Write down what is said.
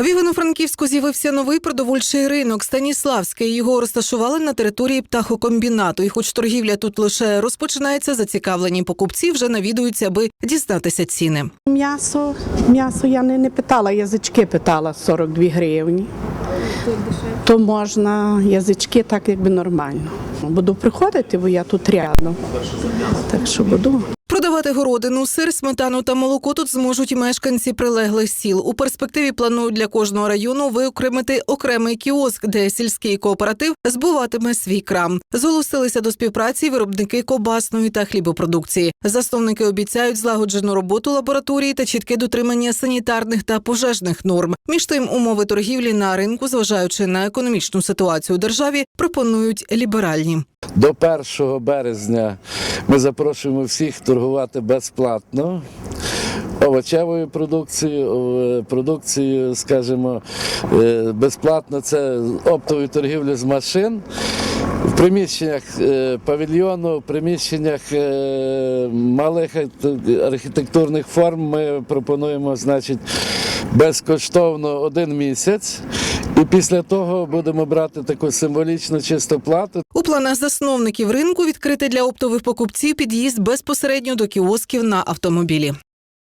В Івано-Франківську з'явився новий продовольчий ринок Станіславський. Його розташували на території птахокомбінату. І хоч торгівля тут лише розпочинається, зацікавлені покупці вже навідуються, аби дізнатися ціни. М'ясо, м'ясо я не, не питала, язички питала 42 гривні. То можна язички так якби нормально. Буду приходити, бо я тут рядом. Так що буду. Продавати городину, сир, сметану та молоко тут зможуть мешканці прилеглих сіл. У перспективі планують для кожного району виокремити окремий кіоск, де сільський кооператив збуватиме свій крам. Зголосилися до співпраці виробники кобасної та хлібопродукції. Засновники обіцяють злагоджену роботу лабораторії та чітке дотримання санітарних та пожежних норм. Між тим, умови торгівлі на ринку, зважаючи на економічну ситуацію у державі, пропонують ліберальні. До 1 березня ми запрошуємо всіх торгувати безплатно. Овочевою продукцією, продукцією, скажімо, е, безплатно це оптовою торгівлею з машин. В приміщеннях е, павільйону, в приміщеннях е, малих архітектурних форм ми пропонуємо, значить, безкоштовно один місяць. І після того будемо брати таку символічну чисту плату. У планах засновників ринку відкрити для оптових покупців під'їзд безпосередньо до кіосків на автомобілі.